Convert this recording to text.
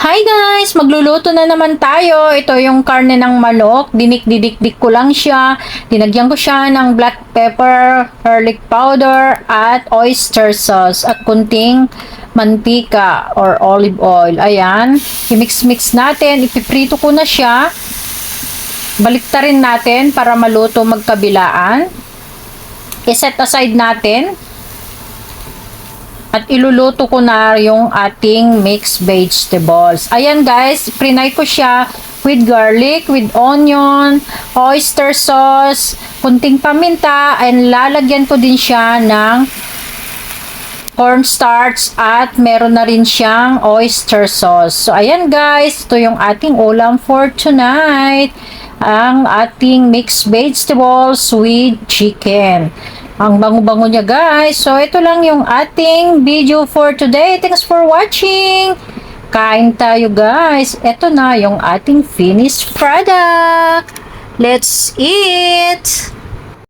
Hi guys! Magluluto na naman tayo. Ito yung karne ng manok. Dinik-didikdik ko lang siya. Dinagyan ko siya ng black pepper, garlic powder, at oyster sauce. At kunting mantika or olive oil. Ayan. I-mix-mix natin. Ipiprito ko na siya. Baliktarin natin para maluto magkabilaan. I-set aside natin. At iluluto ko na yung ating mixed vegetables. Ayan guys, prinay ko siya with garlic, with onion, oyster sauce, kunting paminta, and lalagyan ko din siya ng cornstarch at meron na rin siyang oyster sauce. So, ayan guys, ito yung ating ulam for tonight. Ang ating mixed vegetables with chicken. Ang bango-bango niya guys. So, ito lang yung ating video for today. Thanks for watching. Kain tayo guys. Ito na yung ating finished product. Let's eat!